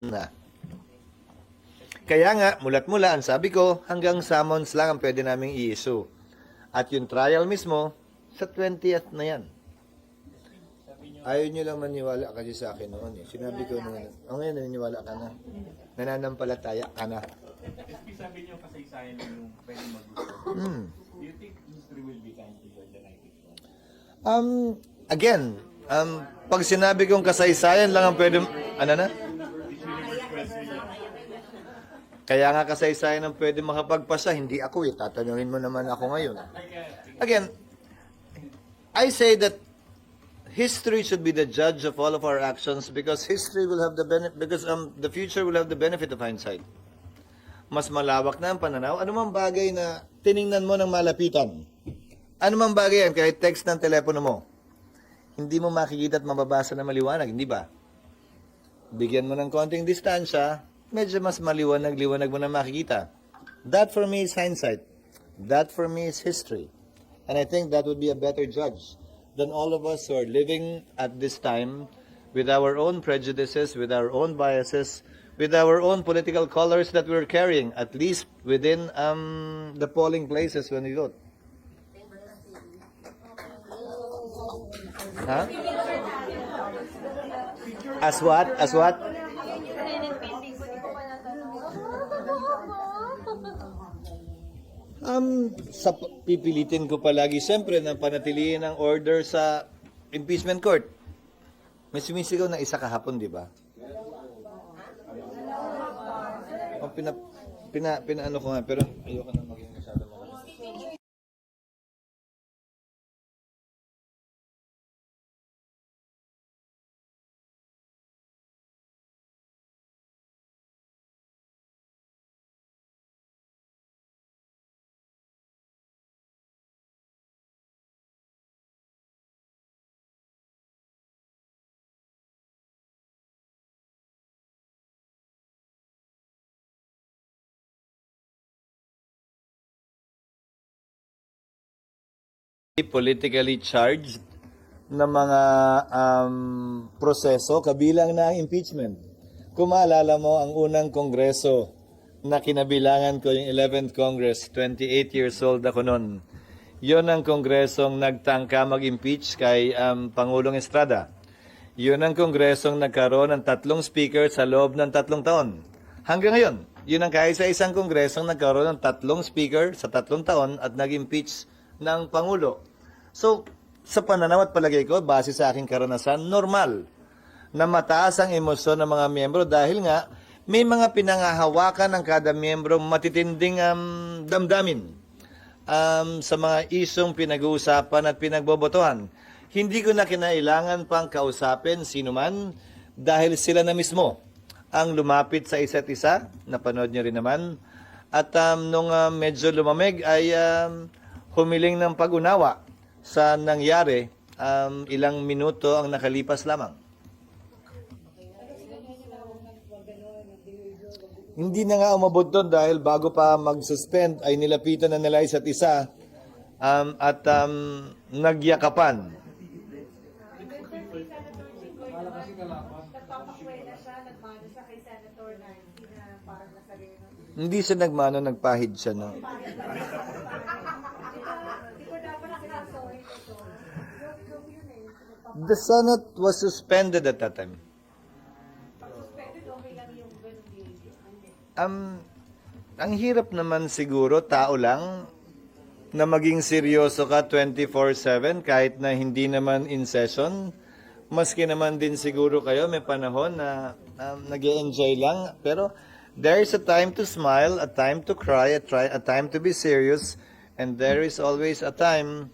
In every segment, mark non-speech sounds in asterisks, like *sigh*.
na. Kaya nga, mulat-mula, ang sabi ko, hanggang summons lang ang pwede naming i-issue. At yung trial mismo, sa 20th na yan. Ayaw nyo lang maniwala kasi sa akin noon eh. Sinabi ko noon, oh, ngayon naniniwala ka na. Nananampalataya ka na. SP sabi niyo kasaysayan lang yung pwede mag-gusto. Hmm. Do you think history will be kind to you in the 90s? Um, again, um, pag sinabi kong kasaysayan lang ang pwede, ano na? Kaya nga kasaysayan ang pwede makapagpasa, hindi ako eh. Tatanungin mo naman ako ngayon. Again, I say that history should be the judge of all of our actions because history will have the benefit, because um, the future will have the benefit of hindsight. Mas malawak na ang pananaw. Ano mang bagay na tiningnan mo ng malapitan? Ano mang bagay yan, kahit text ng telepono mo, hindi mo makikita at mababasa na maliwanag, hindi ba? Bigyan mo ng konting distansya, medyo mas maliwanag-liwanag mo na makikita. That for me is hindsight. That for me is history. And I think that would be a better judge than all of us who are living at this time with our own prejudices, with our own biases, with our own political colors that we're carrying, at least within um, the polling places when we vote. Huh? As what? As what? Um, sa pipilitin ko palagi siyempre na panatilihin ang order sa impeachment court. May sumisigaw na isa kahapon, di ba? O, pina, pina, pinaano ko nga, pero ayoko na maging politically charged na mga um, proseso kabilang na ang impeachment. Kung maalala mo, ang unang kongreso na kinabilangan ko yung 11th Congress, 28 years old ako noon. Yon ang kongresong nagtangka mag-impeach kay um, Pangulong Estrada. Yun ang kongresong nagkaroon ng tatlong speaker sa loob ng tatlong taon. Hanggang ngayon, yun ang kaisa-isang kongresong nagkaroon ng tatlong speaker sa tatlong taon at nag-impeach ng Pangulo. So, sa pananaw at palagay ko, base sa aking karanasan, normal na mataas ang emosyon ng mga miyembro dahil nga may mga pinangahawakan ng kada miyembro matitinding um, damdamin um, sa mga isyong pinag-uusapan at pinagbobotohan. Hindi ko na kinailangan pang kausapin sino man dahil sila na mismo ang lumapit sa isa't isa, napanood nyo rin naman. At um, nung um, medyo lumamig ay um, humiling ng pag-unawa sa nangyari, um, ilang minuto ang nakalipas lamang. Hindi na nga umabot doon dahil bago pa mag-suspend ay nilapitan na nila isa't isa um, at um, nagyakapan. Hindi siya nagmano, nagpahid siya. No? Di ko dapat sinasawi ito. Joke yun eh. The Senate was suspended at that time. Um, ang hirap naman siguro, tao lang, na maging seryoso ka 24-7 kahit na hindi naman in session. Maski naman din siguro kayo, may panahon na um, nag enjoy lang. Pero there is a time to smile, a time to cry, a, try, a time to be serious, and there is always a time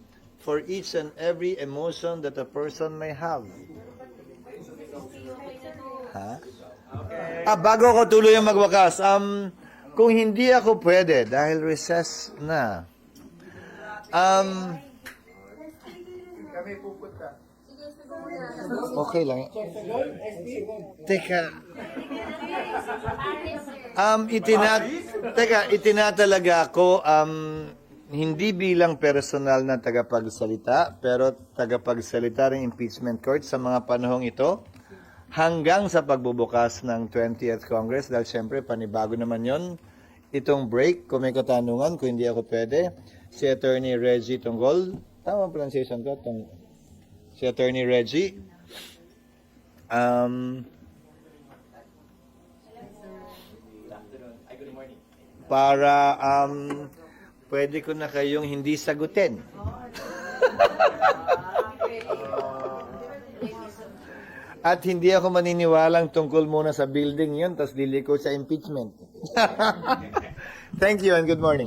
for each and every emotion that a person may have. Ha? Ah, bago ako tuloy ang magwakas, um, kung hindi ako pwede, dahil recess na, um, okay lang. Teka. Um, itinat Teka, itinatalaga ako um, hindi bilang personal na tagapagsalita, pero tagapagsalita ng impeachment court sa mga panahong ito hanggang sa pagbubukas ng 20th Congress. Dahil syempre panibago naman yon itong break kung may katanungan kung hindi ako pwede si Attorney Reggie Tunggol tama ang pronunciation ko Tung si Attorney Reggie. Um, para um, pwede ko na kayong hindi sagutin *laughs* At hindi ako maniniwalang tungkol muna sa building yun, tapos liliko sa impeachment. *laughs* Thank you and good morning.